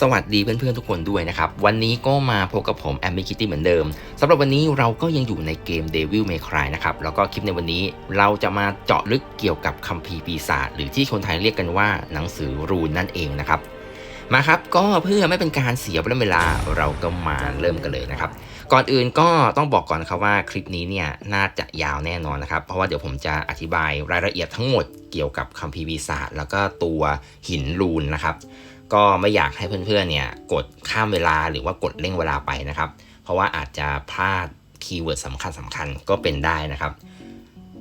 สวัสดีเพื่อนๆทุกคนด้วยนะครับ วันนี้ก็มาพบกับผมแอมมี่คิตตี้เหมือนเดิมสำหรับวันนี้เราก็ยังอยู่ในเกม Devil May Cry นะครับ แล้วก็คลิปในวันนี้เราจะมาเจาะลึกเกี่ยวกับคัมภีร์ปีศาจหรือที่คนไทยเรียกกันว่าหนังสือรูนนั่นเองนะครับ มาครับก็เพื่อไม่เป็นการเสียเวลาเราก็มาเริ่มกันเลยนะครับ ก่อนอื่นก็ต้องบอกก่อนนะครับว่าคลิปนี้เนี่ยน่าจะยาวแน่นอนนะครับ เพราะว่าเดี๋ยวผมจะอธิบายรายละเอียดทั้งหมดเกี่ยวกับคัมภีร์ปีศาจแล้วก็ตัวหินรูนนะครับ ก็ไม่อยากให้เพื่อนๆเนี่ยกดข้ามเวลาหรือว่ากดเร่งเวลาไปนะครับ เพราะว่าอาจจะพลาดคีย์เวิร์ดสำคัญสำคัญก็เป็นได้นะครับ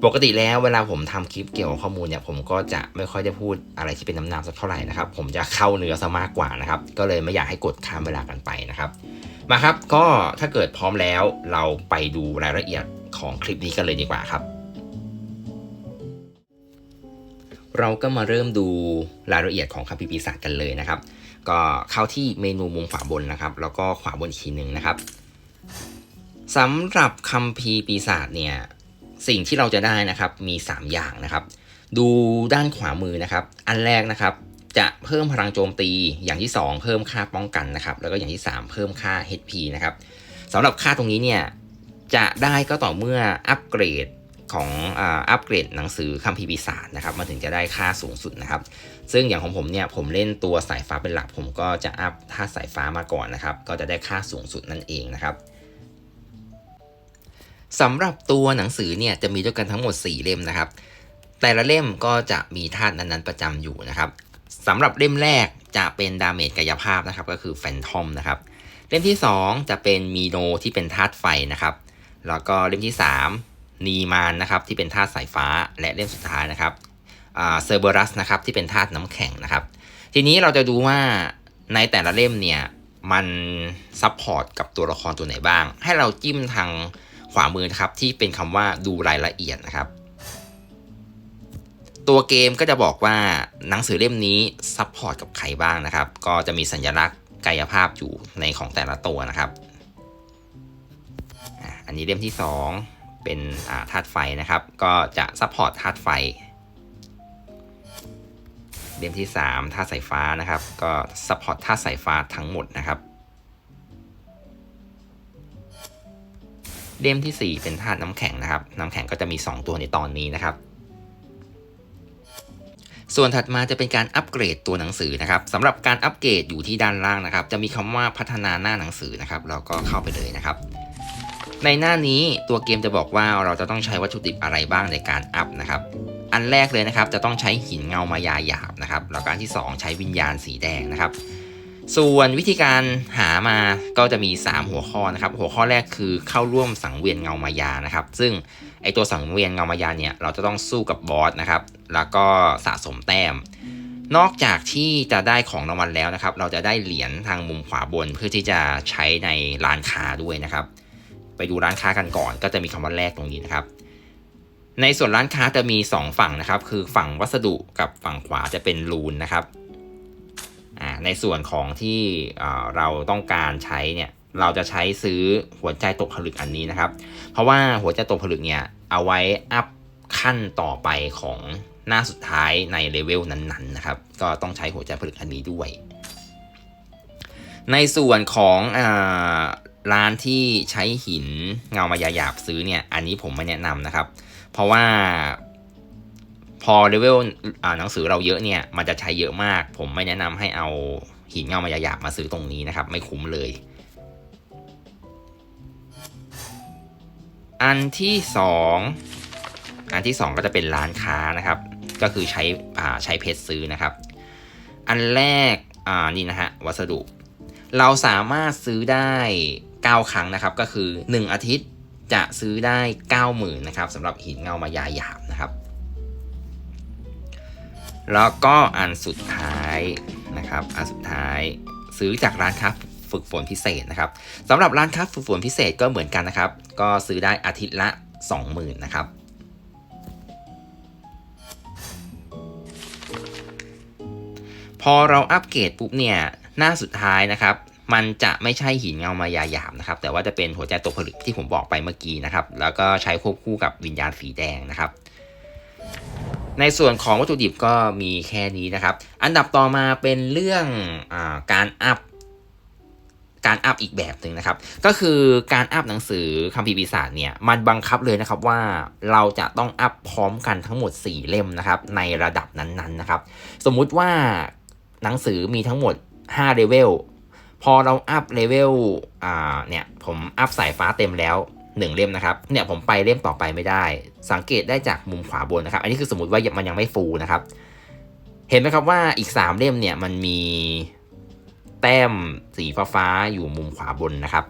ปกติแล้วเวลาผมทำคลิปเกี่ยวกับข้อมูลเนี่ยผมก็จะไม่ค่อยได้พูดอะไรที่เป็นน้ำหนักสักเท่าไหร่นะครับ ผมจะเข้าเนื้อซะมากกว่านะครับ ก็เลยไม่อยากให้กดข้ามเวลากันไปนะครับ มาครับก็ถ้าเกิดพร้อมแล้วเราไปดูรายละเอียดของคลิปนี้กันเลยดีกว่าครับ เราก็มาเริ่มดูรายละเอียดของคัมภีร์ปีศาจกันเลยนะครับ ก็เข้าที่เมนูมุมขวาบนนะครับ แล้วก็ขวาบนอีกทีหนึ่งนะครับสำหรับคัมภีร์ปีศาจเนี่ยสิ่งที่เราจะได้นะครับมี 3 อย่างนะครับ ดูด้านขวามือนะครับ อันแรกนะครับจะเพิ่มพลังโจมตีอย่างที่ 2 เพิ่มค่าป้องกันนะครับ แล้วก็อย่างที่ 3 เพิ่มค่า HP นะครับสำหรับค่าตรงนี้เนี่ยจะได้ก็ต่อเมื่ออัปเกรด ของอัปเกรดหนังสือคัมภีร์ปีศาจนะครับมันถึงจะได้ค่าสูงสุดนะครับ ซึ่งอย่างของผมเนี่ยผมเล่นตัวสายฟ้าเป็นหลัก ผมก็จะอัพท่าสายฟ้ามาก่อนนะครับ ก็จะได้ค่าสูงสุดนั่นเองนะครับสำหรับตัวหนังสือเนี่ยจะมีด้วยกันทั้งหมด 4 เล่มนะครับ แต่ละเล่มก็จะมีธาตุนั้นๆประจำอยู่นะครับสำหรับเล่มแรกจะเป็นดาเมจกายภาพนะครับ ก็คือแฟนทอมนะครับเล่มที่ 2 จะเป็นมีโนที่เป็นธาตุไฟนะครับ แล้วก็เล่มที่ 3 นีมานนะครับที่เป็นธาตุสายฟ้าและเล่มสุดท้ายนะครับเซอร์เบรัสนะครับที่เป็นธาตุน้ำแข็งนะครับ ทีนี้เราจะดูว่าในแต่ละเล่มเนี่ยมันซับพอร์ตกับตัวละครตัวไหนบ้าง ให้เราจิ้มทางขวามือนะครับที่เป็นคำว่าดูรายละเอียดนะครับ ตัวเกมก็จะบอกว่าหนังสือเล่มนี้ซับพอร์ตกับใครบ้างนะครับ ก็จะมีสัญลักษณ์กายภาพอยู่ในของแต่ละตัวนะครับ อันนี้เล่มที่ 2 เป็นธาตุไฟนะครับ ก็จะซัพพอร์ตธาตุไฟเล่มที่3ธาตุสายฟ้านะครับ ก็ซัพพอร์ตธาตุสายฟ้าทั้งหมดนะครับ เล่มที่ 4 เป็นธาตุน้ำแข็งนะครับ น้ำแข็งก็จะมี 2 ตัวในตอนนี้นะครับ ส่วนถัดมาจะเป็นการอัปเกรดตัวหนังสือนะครับสำหรับการอัปเกรดอยู่ที่ด้านล่างนะครับ จะมีคำว่าพัฒนาหน้าหนังสือนะครับ เราก็เข้าไปเลยนะครับ ในหน้านี้ตัวเกมจะบอกว่าเราจะต้องใช้วัตถุดิบอะไรบ้างในการอัพนะครับ อันแรกเลยนะครับจะต้องใช้หินเงามายาหยาบนะครับแล้วก็อันที่ 2 ใช้วิญญาณสีแดงนะครับ ส่วนวิธีการหามาก็จะมี 3 หัวข้อนะครับ หัวข้อแรกคือเข้าร่วมสังเวียนเงามายานะครับ ซึ่งไอตัวสังเวียนเงามายาเนี่ยเราจะต้องสู้กับบอสนะครับ แล้วก็สะสมแต้ม นอกจากที่จะได้ของรางวัลแล้วนะครับ เราจะได้เหรียญทางมุมขวาบนเพื่อที่จะใช้ในร้านค้าด้วยนะครับ ไปดูร้านค้ากันก่อน ก็จะมีคำว่าแรกตรงนี้นะครับ ในส่วนร้านค้าจะมี 2 ฝั่งนะครับ คือฝั่งวัสดุกับฝั่งขวาจะเป็นรูนนะครับในส่วนของที่เราต้องการใช้เนี่ยเราจะใช้ซื้อหัวใจตกผลึกอันนี้นะครับ เพราะว่าหัวใจตกผลึกเนี่ยเอาไว้อัพขั้นต่อไปของหน้าสุดท้ายในเลเวลนั้นๆนะครับ ก็ต้องใช้หัวใจผลึกอันนี้ด้วย ในส่วนของอ ร้านที่ใช้หินเงามายาหยาบซื้อเนี่ย อันนี้ผมไม่แนะนำนะครับ เพราะว่าพอเลเวลหนังสือเราเยอะเนี่ย มันจะใช้เยอะมาก ผมไม่แนะนำให้เอาหินเงามายาหยาบมาซื้อตรงนี้นะครับ ไม่คุ้มเลย อันที่สองอันที่สองก็จะเป็นร้านค้านะครับ ก็คือใช้ใช้เพชรซื้อนะครับ อันแรกอ่านี่นะฮะวัสดุเราสามารถซื้อได้ 9 ครั้งนะครับ ก็คือ 1 อาทิตย์จะซื้อได้ 90,000นะครับสำหรับหินเงามายาหยาบนะครับ แล้วก็อันสุดท้ายนะครับ อันสุดท้ายซื้อจากร้านค้าฝึกฝนพิเศษนะครับสำหรับร้านค้าฝึกฝนพิเศษก็เหมือนกันนะครับ ก็ซื้อได้อาทิตย์ละ 20,000นะครับพอเราอัปเกรดปุ๊บเนี่ยหน้าสุดท้ายนะครับ มันจะไม่ใช่หินเงามายาหยาบนะครับ แต่ว่าจะเป็นหัวใจตกผลึกที่ผมบอกไปเมื่อกี้นะครับ แล้วก็ใช้ควบคู่กับวิญญาณสีแดงนะครับ ในส่วนของวัตถุดิบก็มีแค่นี้นะครับ อันดับต่อมาเป็นเรื่องอาการอัพการอัพอีกแบบหนึ่งนะครับ ก็คือการอัพหนังสือคัมภีร์ปีศาจเนี่ยมันบังคับเลยนะครับว่าเราจะต้องอัพพร้อมกันทั้งหมด 4 เล่มนะครับ ในระดับนั้นๆนะครับ สมมุติว่าหนังสือมีทั้งหมด5เลเวล พอเราอัพเลเวลอ่าเนี่ยผมอัพสายฟ้าเต็มแล้วหนึ่งเล่มนะครับเนี่ยผมไปเล่มต่อไปไม่ได้ สังเกตได้จากมุมขวาบนนะครับ อันนี้คือสมมติว่ามันยังไม่ฟูนะครับ เห็นไหมครับว่าอีก 3 เล่มเนี่ยมันมีแต้มสีฟ้าๆอยู่มุมขวาบนนะครับ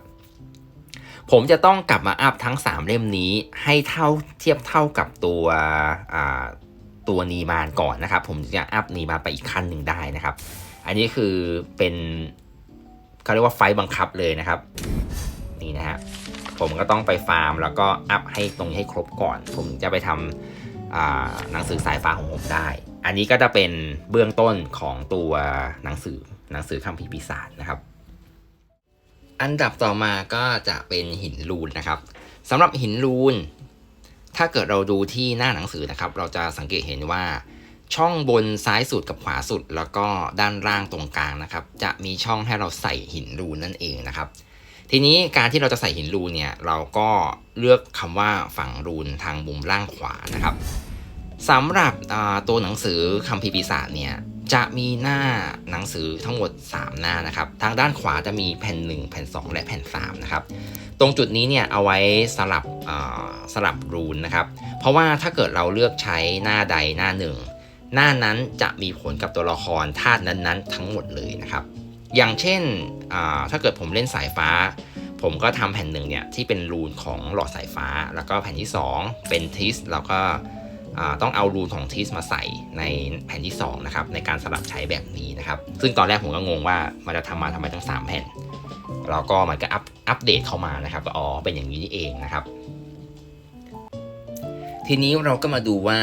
ผมจะต้องกลับมาอัพทั้ง 3 เล่มนี้ให้เท่าเทียบเท่ากับตัวตัวนีมานก่อนนะครับ ผมจะอัพนีมานไปอีกขั้นหนึ่งได้นะครับ อันนี้คือเป็น เขาเรียกว่าไฟต์บังคับเลยนะครับ นี่นะฮะผมก็ต้องไปฟาร์มแล้วก็อัพให้ตรงนี้ให้ครบก่อน ผมถึงจะไปทำหนังสือสายฟ้าของผมได้ อันนี้ก็จะเป็นเบื้องต้นของตัวหนังสือหนังสือคัมภีปีศาจนะครับ อันดับต่อมาก็จะเป็นหินรูนนะครับสำหรับหินรูน ถ้าเกิดเราดูที่หน้าหนังสือนะครับ เราจะสังเกตเห็นว่า ช่องบนซ้ายสุดกับขวาสุด แล้วก็ด้านล่างตรงกลางนะครับ จะมีช่องให้เราใส่หินรูนั่นเองนะครับ ทีนี้การที่เราจะใส่หินรูนเนี่ยเราก็เลือกคำว่าฝังรูนทางมุมล่างขวานะครับสำหรับตัวหนังสือคัมภีปีศาจเนี่ยจะมีหน้าหนังสือทั้งหมด 3 หน้านะครับ ทางด้านขวาจะมีแผ่น 1 แผ่น 2 และแผ่น 3 นะครับ ตรงจุดนี้เนี่ยเอาไว้สลับสลับรูนนะครับ เพราะว่าถ้าเกิดเราเลือกใช้หน้าใดหน้าหนึ่ง หน้านั้นจะมีผลกับตัวละครธาตุนั้นๆ ทั้งหมดเลยนะครับ อย่างเช่นถ้าเกิดผมเล่นสายฟ้า ผมก็ทำแผ่นหนึ่งเนี่ยที่เป็นรูนของหลอดสายฟ้า แล้วก็แผ่นที่ 2 เป็นทิสแล้วก็ต้องเอารูนของทิสมาใส่ในแผ่นที่2นะครับในการสลับใช้แบบนี้นะครับ ซึ่งตอนแรกผมก็งงว่ามันจะทำมาทำไมต้ง 3 แผ่นแล้วก็มันก็อัปอัปเดตเข้ามานะครับอ๋อเป็นอย่างนี้นี่เองนะครับ ทีนี้เราก็มาดูว่า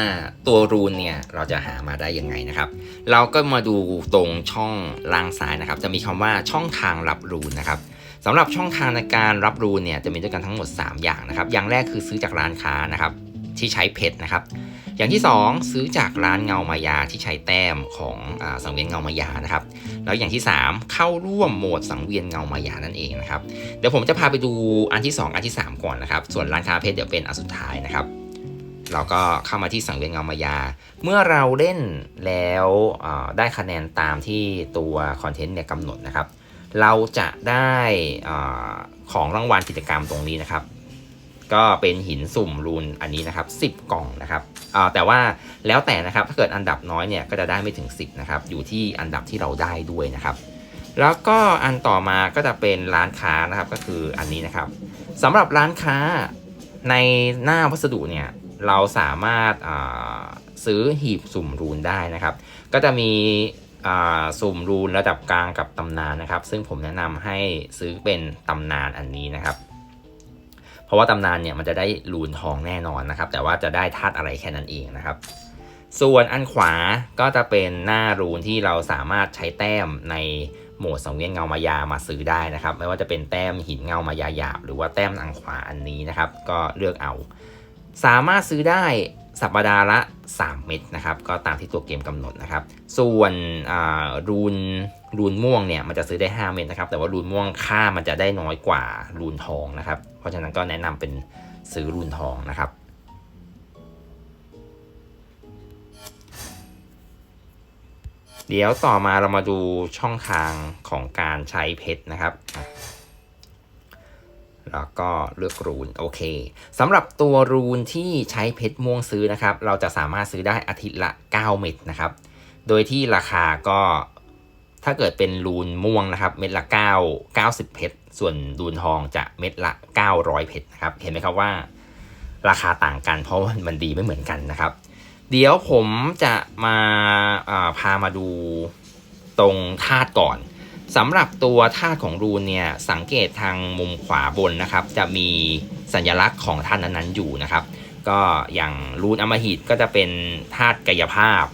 ตัวรูนเนี่ยเราจะหามาได้ยังไงนะครับ เราก็มาดูตรงช่องล่างซ้ายนะครับ จะมีคำว่าช่องทางรับรูนนะครับสำหรับช่องทางในการรับรูนเนี่ยจะมีด้วยกันทั้งหมด 3 อย่างนะครับ อย่างแรกคือซื้อจากร้านค้านะครับที่ใช้เพชรนะครับ อย่างที่ 2 ซื้อจากร้านเงามายาที่ใช้แต้มของอสังเวียนเงามายานะครับ แล้วอย่างที่ 3 เข้าร่วมโหมดสังเวียนเงามายานั่นเองนะครับ เดี๋ยวผมจะพาไปดูอันที่ 2 อันที่ 3 ก่อนนะครับ ส่วนร้านค้าเพชรเดี๋ยวเป็นอันสุดท้ายนะครับ เราก็เข้ามาที่สังเวียนเงามายา เมื่อเราเล่นแล้วได้คะแนนตามที่ตัวคอนเทนต์เนี่ยกำหนดนะครับ เราจะได้ของรางวัลกิจกรรมตรงนี้นะครับ ก็เป็นหินสุ่มรูนอันนี้นะครับ 10 กล่องนะครับแต่ว่าแล้วแต่นะครับถ้าเกิดอันดับน้อยเนี่ยก็จะได้ไม่ถึง 10นะครับอยู่ที่อันดับที่เราได้ด้วยนะครับแล้วก็อันต่อมาก็จะเป็นร้านค้านะครับก็คืออันนี้นะครับสำหรับร้านค้าในหน้าวัสดุเนี่ย เราสามารถาซื้อหีบสุ่มรูนได้นะครับ ก็จะมีสุ่มรูนระดับกลางกับตำนานนะครับ ซึ่งผมแนะนำให้ซื้อเป็นตำนานอันนี้นะครับ เพราะว่าตำนานเนี่ยมันจะได้รูนทองแน่นอนนะครับ แต่ว่าจะได้ธาตุอะไรแค่นั้นเองนะครับ ส่วนอันขวาก็จะเป็นหน้ารูนที่เราสามารถใช้แต้มในโหมดสังเวียนเงามายามาซื้อได้นะครับ ไม่ว่าจะเป็นแต้มหินเงามายาหยาบ หรือว่าแต้มอันขวาอันนี้นะครับ ก็เลือกเอา สามารถซื้อได้สัปดาห์ละ 3 เม็ดนะครับ ก็ตามที่ตัวเกมกำหนดนะครับ ส่วนอ่ารูนรูนม่วงเนี่ยมันจะซื้อได้ 5 เม็ดนะครับ แต่ว่ารูนม่วงค่ามันจะได้น้อยกว่ารูนทองนะครับ เพราะฉะนั้นก็แนะนำเป็นซื้อรูนทองนะครับ เดี๋ยวต่อมาเรามาดูช่องทางของการใช้เพชรนะครับ แล้วก็เลือกรูนโอเคสำหรับตัวรูนที่ใช้เพชรม่วงซื้อนะครับ เราจะสามารถซื้อได้อาทิตย์ละ 9 เม็ดนะครับ โดยที่ราคาก็ถ้าเกิดเป็นรูนม่วงนะครับ เม็ดละ 9 90 เพชรส่วนรูนทองจะเม็ดละ 900 เพชรนะครับ เห็นไหมครับว่า ราคาต่างกันเพราะว่ามันดีไม่เหมือนกันนะครับ เดี๋ยวผมจะมาาพามาดูตรงธาตุก่อน สำหรับตัวธาตุของรูนเนี่ยสังเกตทางมุมขวาบนนะครับ จะมีสัญลักษณ์ของธาตุนั้นๆอยู่นะครับ ก็อย่างรูนอมหิตก็จะเป็นธาตุกายภาพ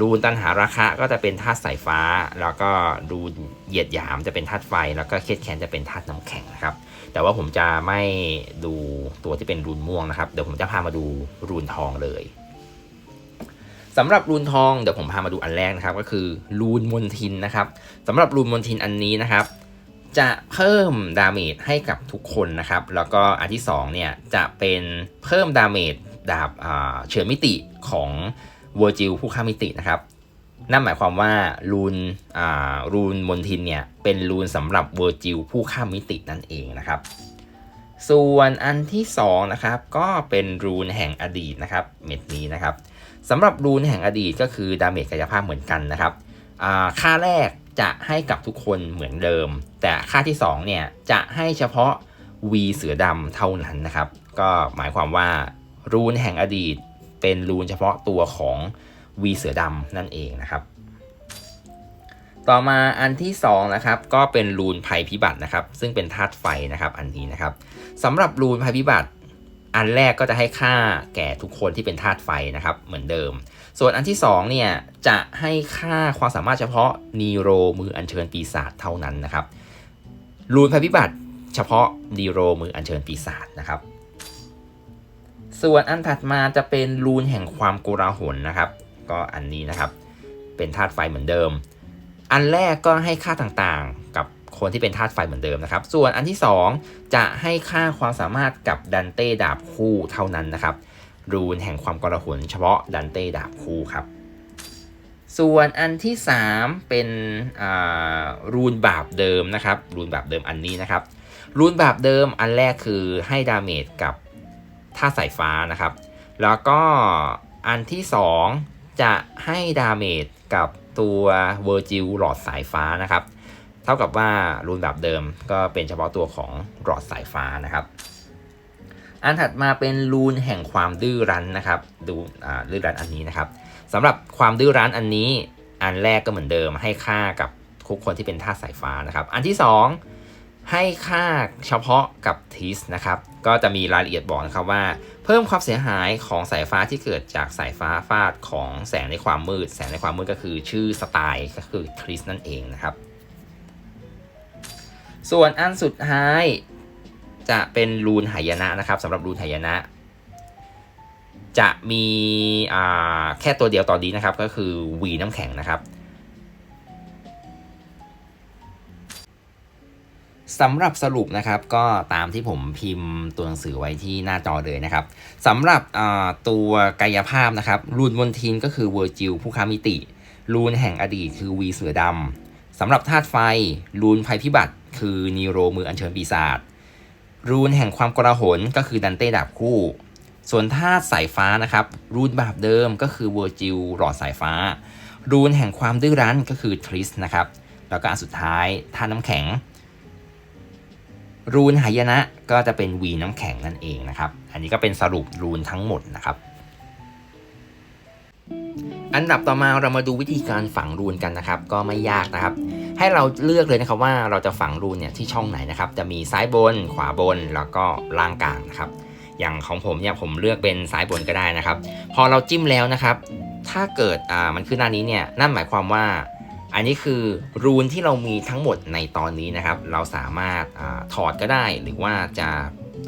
รูนตันหาราคะก็จะเป็นธาตุสายฟ้า แล้วก็รูนเหยียดหยามจะเป็นธาตุไฟ แล้วก็เครียดแคนจะเป็นธาตุน้ำแข็งนะครับ แต่ว่าผมจะไม่ดูตัวที่เป็นรูนม่วงนะครับเดี๋ยวผมจะพามาดูรูนทองเลย สำหรับรูนทองเดี๋ยวผมพามาดูอันแรกนะครับ ก็คือรูนมนทินนะครับสำหรับรูนมนทินอันนี้นะครับ จะเพิ่มดาเมจให้กับทุกคนนะครับ แล้วก็อันที่2เนี่ยจะเป็นเพิ่มดาเมจดาบเฉือนมิติของเวอร์จิลผู้ฆ่ามิตินะครับนั่นหมายความว่ารูนรูนมนทินเนี่ยเป็นรูนสำหรับเวอร์จิลผู้ฆ่ามิตินั่นเองนะครับ ส่วนอันที่2นะครับก็เป็นรูนแห่งอดีตนะครับ เม็ดนี้นะครับ สำหรับรูนแห่งอดีตก็คือดาเมจกายภาพเหมือนกันนะครับค่าแรกจะให้กับทุกคนเหมือนเดิม แต่ค่าที่2เนี่ยจะให้เฉพาะ V เสือดำเท่านั้นนะครับ ก็หมายความว่ารูนแห่งอดีตเป็นรูนเฉพาะตัวของ V เสือดำนั่นเองนะครับ ต่อมาอันที่2นะครับก็เป็นรูนภัยพิบัตินะครับ ซึ่งเป็นธาตุไฟนะครับอันนี้นะครับสำหรับรูนภัยพิบัติ อันแรกก็จะให้ค่าแก่ทุกคนที่เป็นธาตุไฟนะครับ เหมือนเดิม ส่วนอันที่2เนี่ยจะให้ค่าความสามารถเฉพาะนีโรมืออัญเชิญปีศาจเท่านั้นนะครับรูนภัยพิบัติเฉพาะนีโรมืออัญเชิญปีศาจนะครับ ส่วนอันถัดมาจะเป็นรูนแห่งความโกลาหลนะครับ ก็อันนี้นะครับ เป็นธาตุไฟเหมือนเดิม อันแรกก็ให้ค่าต่างๆกับ คนที่เป็นธาตุไฟเหมือนเดิมนะครับ ส่วนอันที่ 2 จะให้ค่าความสามารถกับดันเต้ดาบคู่เท่านั้นนะครับ รูนแห่งความกลาหลเฉพาะดันเต้ดาบคู่ครับ ส่วนอันที่ 3 เป็นรูนบาปเดิมนะครับ รูนบาปเดิมอันนี้นะครับ รูนบาปเดิมอันแรกคือให้ดาเมจกับท่าสายฟ้านะครับ แล้วก็อันที่ 2 จะให้ดาเมจกับตัวเวอร์จิลหลอดสายฟ้านะครับ เท่ากับว่ารูนแบบเดิมก็เป็นเฉพาะตัวของหลอดสายฟ้านะครับ อันถัดมาเป็นรูนแห่งความดื้อรั้นนะครับดูอ่าดื้อรั้นอันนี้นะครับสำหรับความดื้อรั้นอันนี้อันแรกก็เหมือนเดิมให้ค่ากับทุกคนที่เป็นธาตุสายฟ้านะครับ อันที่ 2 ให้ค่าเฉพาะกับทิสนะครับ ก็จะมีรายละเอียดบอกนะครับว่า เพิ่มความเสียหายของสายฟ้าที่เกิดจากสายฟ้าฟาดของแสงในความมืด แสงในความมืดก็คือชื่อสไตล์ก็คือทริสนั่นเองนะครับ ส่วนอันสุดท้ายจะเป็นรูนหายนะนะครับสำหรับรูนหายนะ จะมีแค่ตัวเดียวตอนนี้นะครับ ก็คือวีน้ำแข็งนะครับสำหรับสรุปนะครับก็ตามที่ผมพิมพ์ตัวหนังสือไว้ที่หน้าจอเลยนะครับสำหรับตัวกายภาพนะครับ รูนมนทินก็คือเวอร์จิลผู้ค้ามิติ รูนแห่งอดีตคือวีเสือดำ สำหรับธาตุไฟ รูนภัยพิบัติ คือนีโรมืออัญเชิญปีศาจรูนแห่งความกระหนก็คือดันเต้ดาบคู่ ส่วนธาตุสายฟ้านะครับ รูนบาบเดิมก็คือเวอร์จิลหลอดสายฟ้า รูนแห่งความดื้อรั้นก็คือทริสนะครับ แล้วก็อันสุดท้ายธาตุน้ำแข็ง รูนหายนะก็จะเป็นวีน้ำแข็งนั่นเองนะครับ อันนี้ก็เป็นสรุปรูนทั้งหมดนะครับ อันดับต่อมาเรามาดูวิธีการฝังรูนกันนะครับ ก็ไม่ยากนะครับ ให้เราเลือกเลยนะครับว่าเราจะฝังรูนเนี่ยที่ช่องไหนนะครับ จะมีซ้ายบน ขวาบนแล้วก็ล่างกลางนะครับ อย่างของผมเนี่ยผมเลือกเป็นซ้ายบนก็ได้นะครับ พอเราจิ้มแล้วนะครับ ถ้าเกิดอ่ามันขึ้นหน้านี้เนี่ยนั่นหมายความว่า อันนี้คือรูนที่เรามีทั้งหมดในตอนนี้นะครับ เราสามารถอถอดก็ได้หรือว่าจะ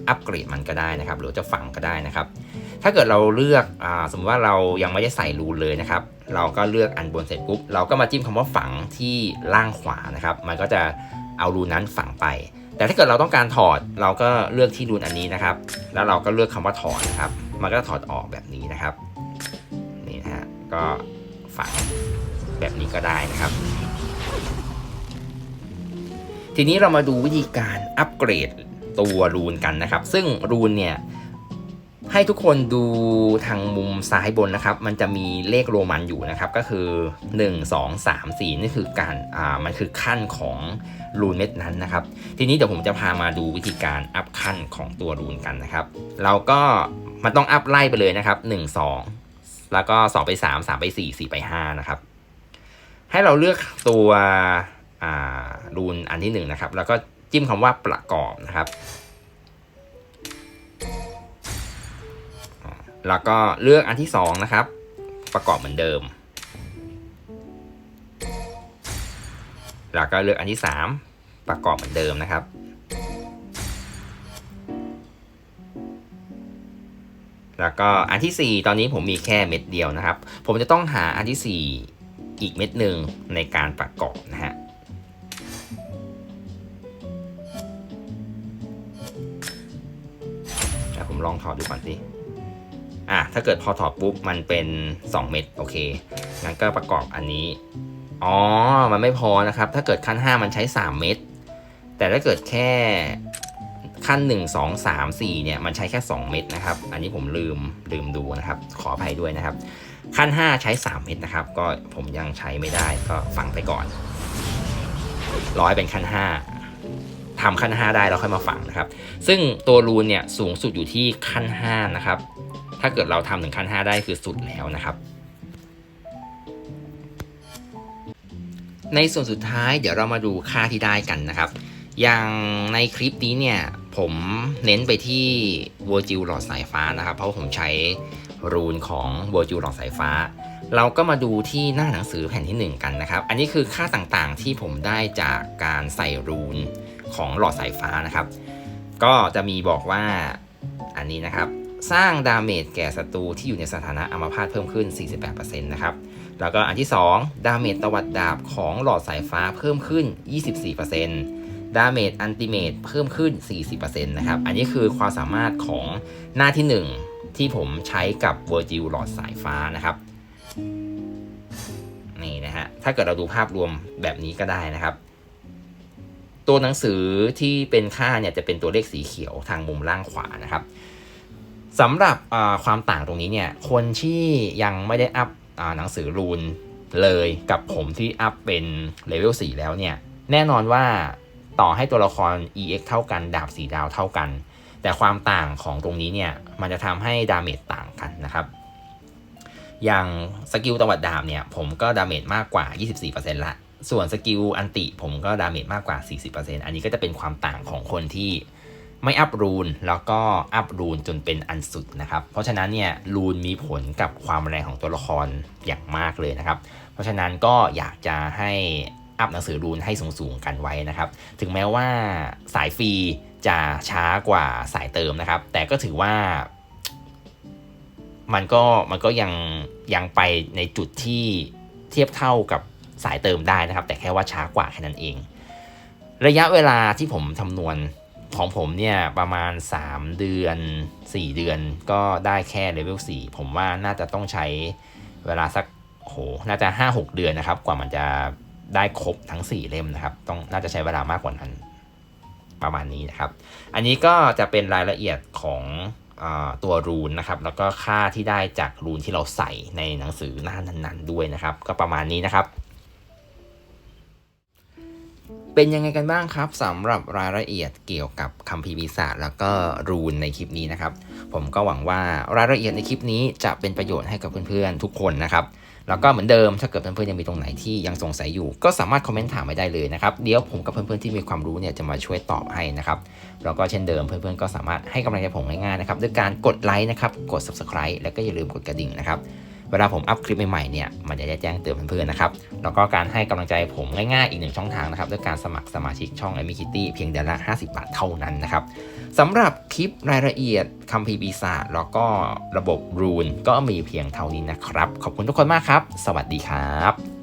อัปเกรดมันก็ได้นะครับ หรือจะฝังก็ได้นะครับ ถ้าเกิดเราเลือกอสมมติว่าเรายังไม่ได้ใส่รูนเลยนะครับ เราก็เลือกอันบนเสร็จปุ๊บ เราก็มาจิ้มคำว่าฝังที่ล่างขวานะครับ มันก็จะเอารูนั้นฝังไป แต่ถ้าเกิดเราต้องการถอด เราก็เลือกที่รูนอันนี้นะครับ แล้วเราก็เลือกคำว่าถอดนะครับ มันก็ถอดออกแบบนี้นะครับ นี่นะฮะ ก็ฝังแบบนี้ก็ได้นะครับ ทีนี้เรามาดูวิธีการอัปเกรดตัวรูนกันนะครับ ซึ่งรูนเนี่ย ให้ทุกคนดูทางมุมซ้ายบนนะครับ มันจะมีเลขโรมันอยู่นะครับ ก็คือ 1 2 3 4 นี่คือการอ่ามันคือขั้นของรูนเม็ดนั้นนะครับ ทีนี้เดี๋ยวผมจะพามาดูวิธีการอัพขั้นของตัวรูนกันนะครับ เราก็มันต้องอัพไล่ไปเลยนะครับ 1 2 แล้วก็ 2 ไป 3 3 ไป 4 4 ไป 5 นะครับ ให้เราเลือกตัวรูนอันที่1นนะครับ แล้วก็จิ้มคำว่าประกอบนะครับ แล้วก็เลือกอันที่2นะครับ ประกอบเหมือนเดิม แล้วก็เลือกอันที่ 3 ประกอบเหมือนเดิมนะครับ แล้วก็อันที่ 4 ตอนนี้ผมมีแค่เม็ดเดียวนะครับ ผมจะต้องหาอันที่ 4 อีกเม็ดหนึ่งในการประกอบนะฮะผมลองถอดดูก่อนสิ อะถ้าเกิดพอถอดปุ๊บมันเป็น 2 เม็ดโอเคงั้นก็ประกอบอันนี้ อ๋อ มันไม่พอนะครับ ถ้าเกิดขั้น 5 มันใช้ 3 เม็ดแต่ถ้าเกิดแค่ขั้น 1 2 3 4เนี่ยมันใช้แค่ 2 เม็ดนะครับ อันนี้ผมลืมลืมดูนะครับ ขออภัยด้วยนะครับ ขั้น 5 ใช้ 3 เม็ดนะครับ ก็ผมยังใช้ไม่ได้ก็ฟังไปก่อน ร้อยเป็นขั้น 5ทำขั้น 5 ได้แล้วค่อยมาฝังนะครับ ซึ่งตัวรูนเนี่ยสูงสุดอยู่ที่ขั้น 5 นะครับ ถ้าเกิดเราทำถึงขั้น 5 ได้คือสุดแล้วนะครับ ในส่วนสุดท้ายเดี๋ยวเรามาดูค่าที่ได้กันนะครับ อย่างในคลิปนี้เนี่ยผมเน้นไปที่ v i r g i l หลอดสายฟ้านะครับ เพราะผมใช้รูนของ v i r g i l หลอดสายฟ้า เราก็มาดูที่หน้าหนังสือแผ่นที่ 1 กันนะครับ อันนี้คือค่าต่างๆที่ผมได้จากการใส่รูนของหลอดสายฟ้านะครับ ก็จะมีบอกว่าอันนี้นะครับ สร้างดาเมจแก่ศัตรูที่อยู่ในสถานะอัมพาตเพิ่มขึ้น 48%นะครับแล้วก็อันที่ 2 ดาเมจตวัดดาบของหลอดสายฟ้าเพิ่มขึ้น 24%ดาเมจอันติเมตเพิ่มขึ้น 40%นะครับ อันนี้คือความสามารถของหน้าที่ 1 ที่ผมใช้กับ v i r g i l หลอดสายฟ้านะครับ นี่นะฮะ ถ้าเกิดเราดูภาพรวมแบบนี้ก็ได้นะครับ ตัวหนังสือที่เป็นค่าเนี่ยจะเป็นตัวเลขสีเขียวทางมุมล่างขวานะครับ สำหรับความต่างตรงนี้เนี่ยคนที่ยังไม่ได้อัพอหนังสือรูนเลยกับผมที่อัพเป็นเลเวล4แล้วเนี่ยแน่นอนว่าต่อให้ตัวละคร EX เท่ากัน ดาบสีดาวเท่ากัน แต่ความต่างของตรงนี้เนี่ยมันจะทำให้ดาเมจต่างกันนะครับ อย่างสกิลตวัดดาบเนี่ยผมก็ดาเมจมากกว่า 24%ละส่วนสกิลอันติผมก็ดาเมจมากกว่า 40%อันนี้ก็จะเป็นความต่างของคนที่ ไม่อัพรูนแล้วก็อัพรูนจนเป็นอันสุดนะครับ เพราะฉะนั้นเนี่ยรูนมีผลกับความแรงของตัวละครอย่างมากเลยนะครับ เพราะฉะนั้นก็อยากจะให้อัพหนังสือรูนให้สูงๆกันไว้นะครับ ถึงแม้ว่าสายฟรีจะช้ากว่าสายเติมนะครับ แต่ก็ถือว่ามันก็มันก็ยังยังไปในจุดที่เทียบเท่ากับสายเติมได้นะครับ แต่แค่ว่าช้ากว่าแค่นั้นเอง ระยะเวลาที่ผมคำนวณ ของผมเนี่ยประมาณ 3 เดือน 4 เดือนก็ได้แค่เลเวล4ผมว่าน่าจะต้องใช้เวลาสักโหน่าจะ 5-6 เดือนนะครับ กว่ามันจะได้ครบทั้ง 4 เล่มนะครับ ต้องน่าจะใช้เวลามากกว่านั้นประมาณนี้นะครับ อันนี้ก็จะเป็นรายละเอียดของอตัวรูนนะครับ แล้วก็ค่าที่ได้จากรูนที่เราใส่ในหนังสือหน้านั้นๆด้วยนะครับ ก็ประมาณนี้นะครับ เป็นยังไงกันบ้างครับสำหรับรายละเอียดเกี่ยวกับคัมภีร์ปีศาจแล้วก็รูนในคลิปนี้นะครับ ผมก็หวังว่ารายละเอียดในคลิปนี้จะเป็นประโยชน์ให้กับเพื่อนๆทุกคนนะครับแล้วก็เหมือนเดิมถ้าเกิดเพื่อนๆยังมีตรงไหนที่ยังสงสัยอยู่ ก็สามารถคอมเมนต์ถามไว้ได้เลยนะครับเดี๋ยวผมกับเพื่อนๆที่มีความรู้เนี่ยจะมาช่วยตอบให้นะครับแล้วก็เช่นเดิมเพื่อนๆก็สามารถให้กำลังใจผมง่ายๆนะครับด้วยการกดไลค์นะครับกด subscribe แล้วก็อย่าลืมกดกระดิ่งนะครับ เวลาผมอัพคลิปใหม่ๆเนี่ยมันจะได้แจ้งเตือนเพื่อนๆนะครับแล้วก็การให้กำลังใจผมง่ายๆอีกหนึ่งช่องทางนะครับด้วยการสมัครสมาชิกช่อง a m i Kitty เพียงเดือนละ 50 บาทเท่านั้นนะครับสำหรับคลิปรายละเอียดคำพีปีศาจแล้วก็ระบบรูนก็มีเพียงเท่านี้นะครับ ขอบคุณทุกคนมากครับ สวัสดีครับ